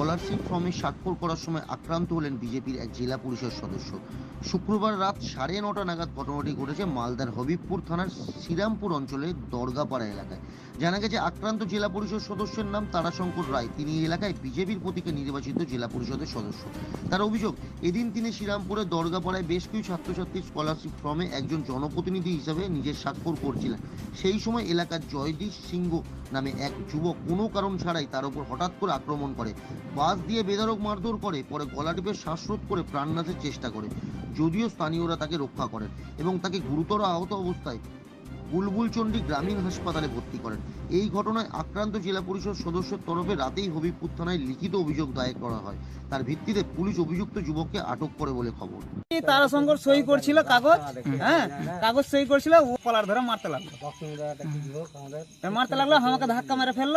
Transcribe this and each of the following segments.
Scholarship ফর্মে স্বাক্ষর করার সময় আক্রান্ত হলেন বিজেপির এক জেলা পরিষদ সদস্য। শুক্রবার রাত সাড়ে নটা নাগাদ ঘটনাটি ঘটেছে মালদার হবিবপুর থানার শ্রীরামপুর অঞ্চলের দরগাপাড়া এলাকায়। জানা গেছে, আক্রান্ত জেলা পরিষদ সদস্যের নাম তারাশঙ্কর রায়। তিনি এলাকায় বিজেপির প্রতীকে নির্বাচিত জেলা পরিষদের সদস্য। তার অভিযোগ, এদিন তিনি শ্রীরামপুরের দরগাপাড়ায় বেশ কিছু ছাত্রছাত্রীর স্কলারশিপ ফর্মে একজন জনপ্রতিনিধি হিসাবে নিজের স্বাক্ষর করছিলেন। সেই সময় এলাকার জয়দীশ সিংহ নামে এক যুবক কোনো কারণ ছাড়াই তার উপর হঠাৎ করে আক্রমণ করে। বাস দিয়ে বেধড়ক মারধর করে পরে গলা টিপে শ্বাসরোধ করে প্রাণনাশের চেষ্টা করে। যদিও স্থানীয়রা তাকে রক্ষা করেন এবং তাকে গুরুতর আহত অবস্থায় বুলবুলচন্ডী গ্রামীণ হাসপাতালে ভর্তি করেন। এই ঘটনায় আক্রান্ত জেলা পরিষদ সদস্যের তরফে রাতেই হবিবপুর থানায় লিখিত অভিযোগ দায়ের করা হয়। তার ভিত্তিতে পুলিশ অভিযুক্ত যুবককে আটক করে বলে খবর। তারাশঙ্কর সই করছিল কাগজ হ্যাঁ কাগজ সই করছিল ও কলার ধরে মারতে লাগল। মারতে লাগল আমাকে ধাক্কা মেরে ফেলল।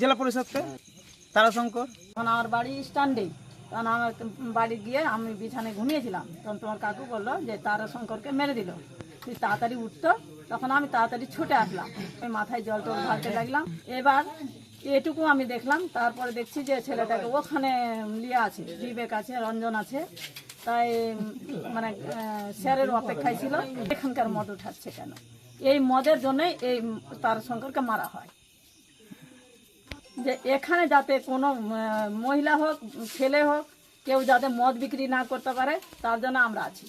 জেলা পরিষদকে। তারাশঙ্কর? তখন আমার বাড়ি স্ট্যান্ডে। তখন আমার বাড়ি গিয়ে আমি বিছানায় ঘুমিয়েছিলাম। তখন তোমার কাকু বলল যে তারা শঙ্করকে মেরে দিল। তুই তাড়াতাড়ি উঠতো, তখন আমি তাড়াতাড়ি ছুটে আসলাম। ওই মাথায় জল টল ঢালতে লাগলাম। এবার এটুকু আমি দেখলাম। তারপরে দেখছি যে ছেলেটাকে ওখানে লিয়ে আছে, বিবেক আছে, রঞ্জন আছে। তাই মানে স্যারের অপেক্ষায় ছিল। এখানকার মদ উঠাচ্ছে কেন? এই মদের জন্যই এই তার শঙ্করকে মারা হয়। যে এখানে যাতে কোনো মহিলা হোক, ছেলে হোক, কেউ যাতে মদ বিক্রি না করতে পারে, তার জন্য আমরা আছি।